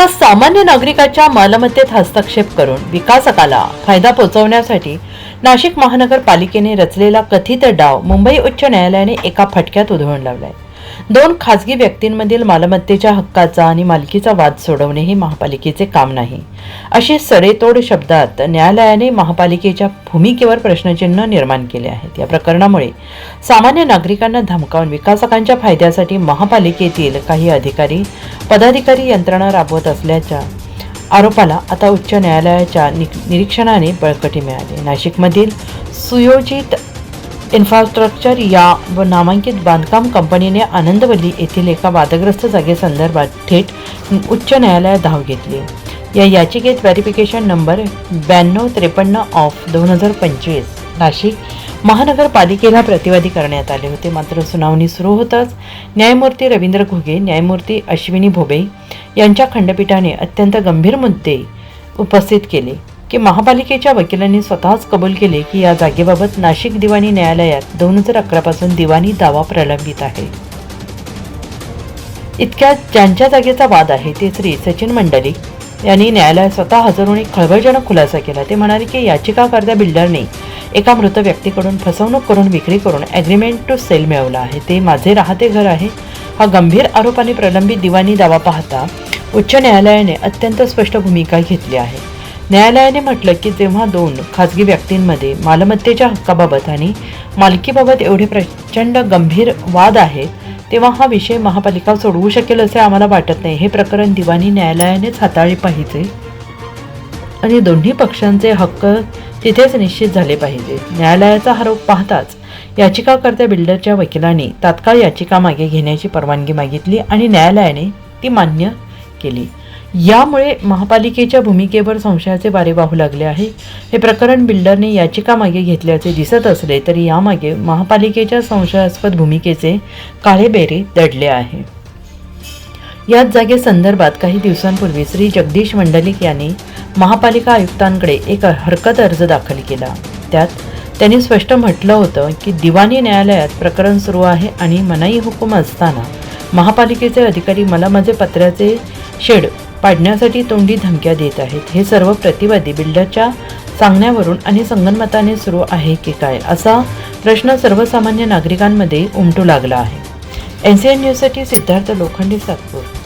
एका सामान्य नागरिकाच्या मालमत्तेत हस्तक्षेप करून विकासकाला फायदा पोहोचवण्यासाठी नाशिक महानगरपालिकेने रचलेला कथित डाव मुंबई उच्च न्यायालयाने एका फटक्यात उधळून लावलाय. दोन खाजगी व्यक्तींमधील मालमत्तेच्या हक्काचा आणि मालकीचा वाद सोडवणे हे महापालिकेचे काम नाही. असे सडेतोड शब्दात न्यायालयाने महापालिकेच्या भूमिकेवर प्रश्नचिन्ह निर्माण केले आहेत. या प्रकरणामुळे सामान्य नागरिकांना धमकावून विकासकांच्या फायद्यासाठी महापालिकेतील काही अधिकारी पदाधिकारी यंत्रणा राबवत असल्याच्या आरोपाला आता उच्च न्यायालयाच्या नि- निरीक्षणाने बळकटी मिळाली. नाशिकमधील सुयोजित इन्फ्रास्ट्रक्चर या व नामांकित बांधकाम कंपनीने आनंदवल्ली येथील एका वादग्रस्त जागेसंदर्भात थेट उच्च न्यायालयात धाव घेतली. या याचिकेत व्हेरिफिकेशन नंबर ब्याण्णव त्रेपन्न ऑफ दोन हजार पंचवीस नाशिक महानगरपालिकेला प्रतिवादी करण्यात आले होते. मात्र सुनावणी सुरू होताच न्यायमूर्ती रवींद्र घुगे न्यायमूर्ती अश्विनी भोबे यांच्या खंडपीठाने अत्यंत गंभीर मुद्दे उपस्थित केले. की महापालिकेच्या वकिलांनी स्वतःच कबूल केले की या जागेबाबत नाशिक दिवाणी न्यायालयात दोन हजार अकरापासून दिवाणी दावा प्रलंबित आहे. इतक्या ज्यांच्या जागेचा वाद आहे ते श्री सचिन मंडलिक यांनी न्यायालयात स्वतः हजर होऊन एक खळबळजनक खुलासा केला. ते म्हणाले की याचिकाकर्त्या बिल्डरने एका मृत व्यक्तीकडून फसवणूक करून विक्री करून ॲग्रीमेंट टू सेल मिळवला आहे. ते माझे राहते घर आहे. हा गंभीर आरोपाने प्रलंबित दिवाणी दावा पाहता उच्च न्यायालयाने अत्यंत स्पष्ट भूमिका घेतली आहे. न्यायालयाने म्हटलं की जेव्हा दोन खाजगी व्यक्तींमध्ये मालमत्तेच्या हक्काबाबत आणि मालकीबाबत एवढे प्रचंड गंभीर वाद आहेत तेव्हा हा विषय महापालिका सोडवू शकेल असे आम्हाला वाटत नाही. हे प्रकरण दिवाणी न्यायालयानेच हाताळले पाहिजे आणि दोन्ही पक्षांचे हक्क तिथेच निश्चित झाले पाहिजे. न्यायालयाचा आरोप पाहताच याचिकाकर्त्या बिल्डरच्या वकिलांनी तात्काळ याचिका मागे घेण्याची परवानगी मागितली आणि न्यायालयाने ती मान्य केली. यामुळे महापालिकेच्या भूमिकेवर संशयाचे वारे वाहू लागले आहे. हे प्रकरण बिल्डरने याचिका मागे घेतल्याचे दिसत असले तरी यामागे महापालिकेच्या संशयास्पद भूमिकेचे काळेबेरे दडले आहे. याच जागे संदर्भात काही दिवसांपूर्वी श्री जगदीश मंडलिक यांनी महापालिका आयुक्तांकडे एक हरकत अर्ज दाखल केला. त्यात त्यांनी स्पष्ट म्हटलं होतं की दिवाणी न्यायालयात प्रकरण सुरू आहे आणि मनाई हुकूम असताना महापालिकेचे अधिकारी मला माझे पत्र्याचे शेड पाडण्यासाठी तोंडी धमक्या देत आहेत. हे सर्व प्रतिवादी बिल्डरच्या सांगण्यावरून आणि संगनमताने सुरू आहे की काय असा प्रश्न सर्वसामान्य नागरिकांमध्ये उमटू लागला आहे. एन सी एन न्यूजसाठी सिद्धार्थ लोखंडे सातपूर.